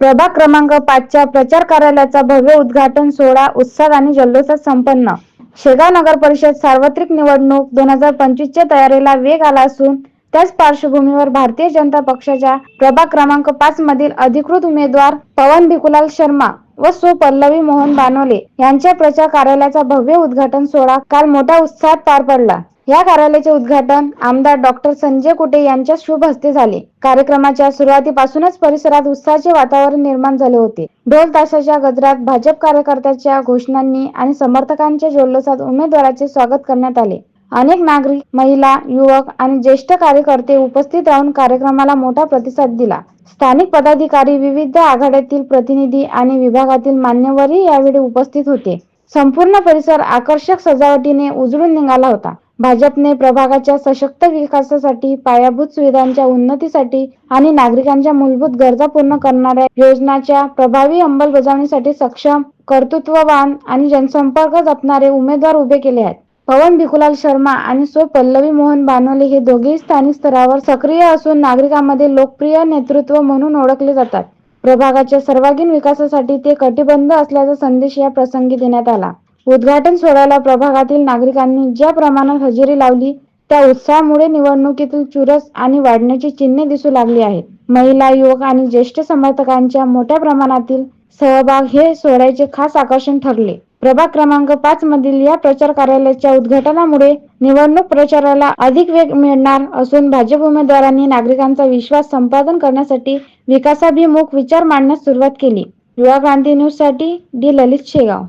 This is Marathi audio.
प्रभाग क्रमांक पाचच्या प्रचार कार्यालयाचा भव्य उद्घाटन सोहळा उत्साह आणि जल्लोषात संपन्न. शेगाव नगर परिषद सार्वत्रिक निवडणूक दोन हजार पंचवीसच्या तयारीला वेग आला असून त्याच पार्श्वभूमीवर भारतीय जनता पक्षाच्या प्रभाग क्रमांक पाच मधील अधिकृत उमेदवार पवन भिकुलाल शर्मा व सो पल्लवी मोहन बानोले यांच्या प्रचार कार्यालयाचा भव्य उद्घाटन सोहळा काल मोठ्या उत्साहात पार पडला. या कार्यालयाचे उद्घाटन आमदार डॉक्टर संजय कुटे यांच्या शुभ हस्ते झाले. कार्यक्रमाच्या सुरुवातीपासूनच परिसरात उत्साहाचे वातावरण निर्माण झाले होते. ढोल ताशाच्या गजरात भाजप कार्यकर्त्यांच्या घोषणांनी आणि समर्थकांच्या जोल्लोसात उमेदवाराचे स्वागत करण्यात आले. अनेक नागरिक महिला युवक आणि ज्येष्ठ कार्यकर्ते उपस्थित राहून कार्यक्रमाला मोठा प्रतिसाद दिला. स्थानिक पदाधिकारी विविध आघाड्यातील प्रतिनिधी आणि विभागातील मान्यवरही यावेळी उपस्थित होते. संपूर्ण परिसर आकर्षक सजावटीने उजळून निघाला होता. भाजपने प्रभागाच्या सशक्त विकासासाठी पायाभूत सुविधांच्या उन्नतीसाठी आणि नागरिकांच्या मूलभूत गरजा पूर्ण करणाऱ्या योजनाच्या प्रभावी अंमलबजावणीसाठी सक्षम कर्तृत्ववान आणि जनसंपर्क जपणारे उमेदवार उभे केले आहेत. पवन भिकुलाल शर्मा आणि सो पल्लवी मोहन बानोले हे दोघेही स्थानिक स्तरावर सक्रिय असून नागरिकांमध्ये लोकप्रिय नेतृत्व म्हणून ओळखले जातात. प्रभागाच्या सर्वांगीण विकासासाठी ते कटिबंध असल्याचा संदेश या प्रसंगी देण्यात आला. उद्घाटन सोहळ्याला प्रभागातील नागरिकांनी ज्या प्रमाणात हजेरी लावली त्या उत्साहामुळे निवडणुकीतील चुरस आणि वाढण्याची चिन्हे दिसू लागली आहेत. महिला युवक आणि ज्येष्ठ समर्थकांच्या मोठ्या प्रमाणातील सहभाग हे सोहळ्याचे खास आकर्षण ठरले. प्रभाग क्रमांक पाच मधील या प्रचार कार्यालयाच्या उद्घाटनामुळे निवडणूक प्रचाराला अधिक वेग मिळणार असून भाजप उमेदवारांनी नागरिकांचा विश्वास संपादन करण्यासाठी विकासाभिमुख विचार मांडण्यास सुरुवात केली. युवा क्रांती न्यूजसाठी डी. ललित शेगाव.